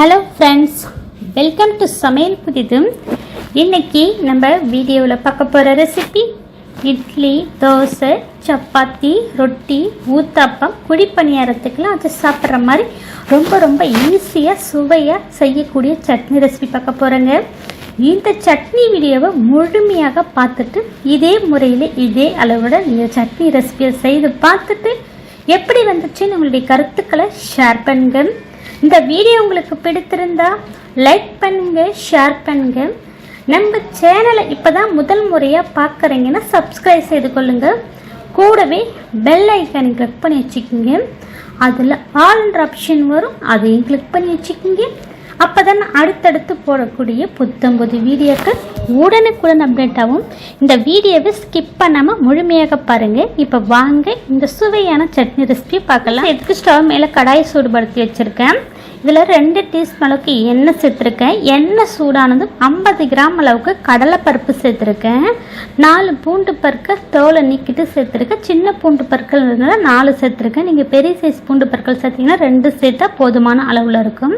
Hello friends welcome to சமையல் புதிதும். இன்னைக்கு நம்ம வீடியோவில் பார்க்க போகிற ரெசிபி இட்லி தோசை சப்பாத்தி ரொட்டி ஊத்தாப்பம் குழிப்பணியாரத்துக்கெலாம் அது சாப்பிட்ற மாதிரி ரொம்ப ரொம்ப ஈஸியாக சுவையாக செய்யக்கூடிய சட்னி ரெசிபி பார்க்க போகிறேங்க இந்த சட்னி வீடியோவை முழுமையாக பார்த்துட்டு இதே முறையில் இதே அளவோட நீங்கள் சட்னி ரெசிபியை செய்து பார்த்துட்டு எப்படி வந்துச்சுன்னு உங்களுடைய கருத்துக்களை ஷேர் பண்ணுங்க. இந்த வீடியோ உங்களுக்கு பிடித்திருந்தா லைக் பண்ணுங்க ஷேர் பண்ணுங்க. நம்ம சேனலை இப்போதான் முதல் முறையாக பார்க்குறீங்கன்னா சப்ஸ்கிரைப் செய்து கொள்ளுங்க. கூடவே பெல் ஐக்கானை கிளிக் பண்ணி வச்சுக்கோங்க. அதில் ஆல்ன்ற ஆப்ஷன் வரும் அதையும் கிளிக் பண்ணி வச்சுக்கோங்க. அப்போ தான் அடுத்தடுத்து போடக்கூடிய புத்தம் புது வீடியோக்கள் உடனுக்குடன் அப்டேட் ஆகும். இந்த வீடியோவை ஸ்கிப் பண்ணாமல் முழுமையாக பாருங்கள் இப்போ வாங்க இந்த சுவையான சட்னி ரெசிபி பார்க்கலாம். எதுக்கு ஸ்டவ் மேலே கடாயை சூடுபடுத்தி வச்சுருக்கேன். இதில் ரெண்டு டீஸ்பூன் அளவுக்கு எண்ணெய் சேர்த்துருக்கேன். எண்ணெய் சூடானது ஐம்பது கிராம் அளவுக்கு கடலைப்பருப்பு சேர்த்துருக்கேன். நாலு பூண்டு பற்கள் தோலை நீக்கிட்டு சேர்த்துருக்கேன். சின்ன பூண்டு பற்கள் இருந்தால் நாலு சேர்த்துருக்கேன். நீங்கள் பெரிய சைஸ் பூண்டு பற்கள் சேர்த்திங்கன்னா ரெண்டு சேர்த்தா போதுமான அளவில் இருக்கும்.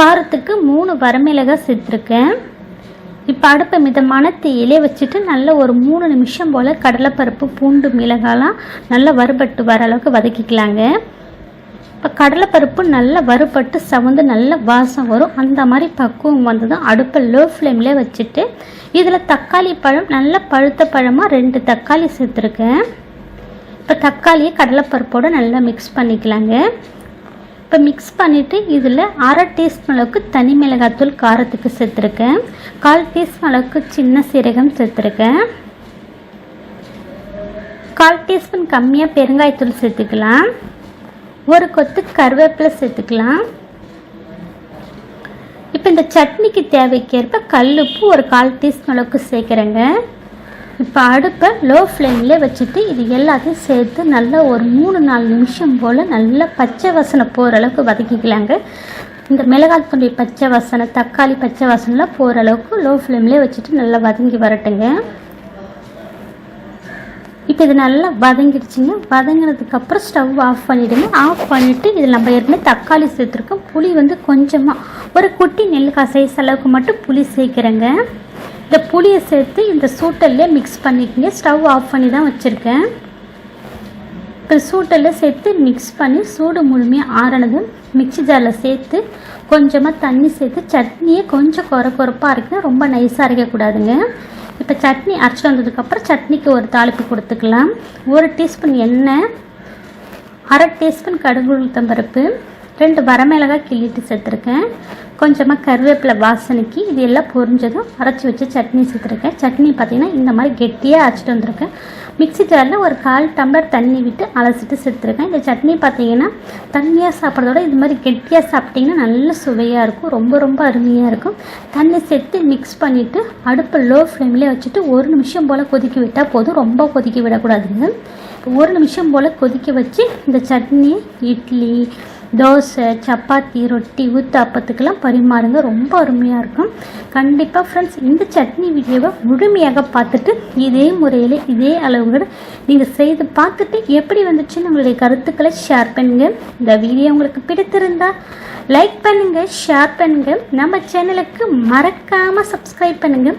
காரத்துக்கு மூணு வரமிளகாய் சேர்த்துருக்கேன். இப்போ அடுப்பை மிதமான தீயிலே வச்சுட்டு நல்ல ஒரு மூணு நிமிஷம் போல் கடலைப்பருப்பு பூண்டு மிளகாலாம் நல்லா வறுபட்டு வர அளவுக்கு வதக்கிக்கலாங்க. இப்போ கடலைப்பருப்பு நல்லா வறுபட்டு சவந்து நல்ல வாசம் வரும். அந்த மாதிரி பக்குவம் வந்ததும் அடுப்பை லோ ஃப்ளேமில் வச்சுட்டு இதில் தக்காளி பழம் நல்ல பழுத்த பழமாக ரெண்டு தக்காளி சேர்த்துருக்கேன். இப்போ தக்காளியை கடலைப்பருப்போடு நல்லா மிக்ஸ் பண்ணிக்கலாங்க. இப்போ மிக்ஸ் பண்ணிவிட்டு இதில் அரை டீஸ்பூன் அளவுக்கு தனி மிளகாத்தூள் காரத்துக்கு சேர்த்துருக்கேன். கால் டீஸ்பூன் அளவுக்கு சின்ன சீரகம் சேர்த்துருக்கேன். கால் டீஸ்பூன் கம்மியாக பெருங்காயத்தூள் சேர்த்துக்கலாம். ஒரு கொத்து கருவேப்பிலை சேர்த்துக்கலாம். இப்போ இந்த சட்னிக்கு தேவைக்கேற்ப கல்லுப்பு ஒரு கால் டீஸ்பூன் அளவுக்கு சேர்க்குறேங்க. இப்போ அடுப்பை லோ ஃப்ளேமில் வச்சுட்டு இது எல்லாத்தையும் சேர்த்து நல்லா ஒரு மூணு நாலு நிமிஷம் போல் நல்லா பச்சை வாசனை போகிற அளவுக்கு வதக்கிக்கலாங்க. இந்த மிளகாய் துண்டி பச்சை வாசனை தக்காளி பச்சை வாசனைலாம் போகிற அளவுக்கு லோ ஃப்ளேம்லேயே வச்சுட்டு நல்லா வதங்கி வரட்டுங்க. இது நல்லா வதங்கிடுச்சுங்க. வதங்கினதுக்கப்புறம் ஸ்டவ் ஆஃப் பண்ணிவிடுங்க ஆஃப் பண்ணிவிட்டு இதில் நம்ம ஏற்கனவே தக்காளி சேர்த்துருக்கோம். புளி வந்து கொஞ்சமாக ஒரு குட்டி நெல்லிக்காய் சைஸ் அளவுக்கு மட்டும் புளி சேர்க்குறேங்க. இந்த புளியை சேர்த்து இந்த சூட்டல்லே மிக்ஸ் பண்ணிக்கோங்க. ஸ்டவ் ஆஃப் பண்ணி தான் வச்சுருக்கேன். இப்போ சூட்டெல்லாம் சேர்த்து மிக்ஸ் பண்ணி சூடு முழுமையாக ஆறினதும் மிக்சி ஜாரில் சேர்த்து கொஞ்சமாக தண்ணி சேர்த்து சட்னியே கொஞ்சம் குறை குறைப்பாக இருக்குது ரொம்ப நைஸாக இருக்கக்கூடாதுங்க இப்போ சட்னி அரைச்சிட்டு வந்ததுக்கப்புறம் சட்னிக்கு ஒரு தாளிப்பு கொடுத்துக்கலாம். ஒரு டீஸ்பூன் எண்ணெய் அரை டீஸ்பூன் கடுகு உளுத்தம்பருப்பு ரெண்டு வரமிளகாய் கிள்ளிட்டு சேர்த்துருக்கேன். கொஞ்சமாக கருவேப்பிலை வாசனைக்கு இது எல்லாம் பொரிஞ்சதும் அரைச்சி வச்சு சட்னி சேர்த்துருக்கேன். சட்னி பார்த்திங்கன்னா இந்த மாதிரி கெட்டியாக அரைச்சிட்டு வந்திருக்கேன். மிக்ஸி ஜாரில் ஒரு கால் டம்ளர் தண்ணி விட்டு அலசிட்டு சேர்த்துருக்கேன். இந்த சட்னி பார்த்தீங்கன்னா தண்ணியாக சாப்பிட்றதோட இது மாதிரி கெட்டியாக சாப்பிட்டிங்கன்னா நல்ல சுவையாக இருக்கும். ரொம்ப ரொம்ப அருமையாக இருக்கும். தண்ணி சேர்த்து மிக்ஸ் பண்ணிவிட்டு அடுப்பு லோ ஃப்ளேம்லேயே வச்சுட்டு ஒரு நிமிஷம் போல் கொதிக்க விட்டால் போதும். ரொம்ப கொதிக்க விடக்கூடாதுங்க. ஒரு நிமிஷம் போல் கொதிக்க வச்சு இந்த சட்னி இட்லி தோசை சப்பாத்தி ரொட்டி ஊத்தாப்பத்துக்கெல்லாம் பரிமாறுங்க. ரொம்ப அருமையாக இருக்கும். கண்டிப்பாக ஃப்ரெண்ட்ஸ் இந்த சட்னி வீடியோவை முழுமையாக பார்த்துட்டு இதே முறையில் இதே அளவுகள் நீங்கள் செய்து பார்த்துட்டு எப்படி வந்துச்சுன்னு உங்களுடைய கருத்துக்களை ஷேர் பண்ணுங்கள் இந்த வீடியோ உங்களுக்கு பிடித்திருந்தால் லைக் பண்ணுங்கள் ஷேர் பண்ணுங்கள் நம்ம சேனலுக்கு மறக்காமல் சப்ஸ்கிரைப் பண்ணுங்கள்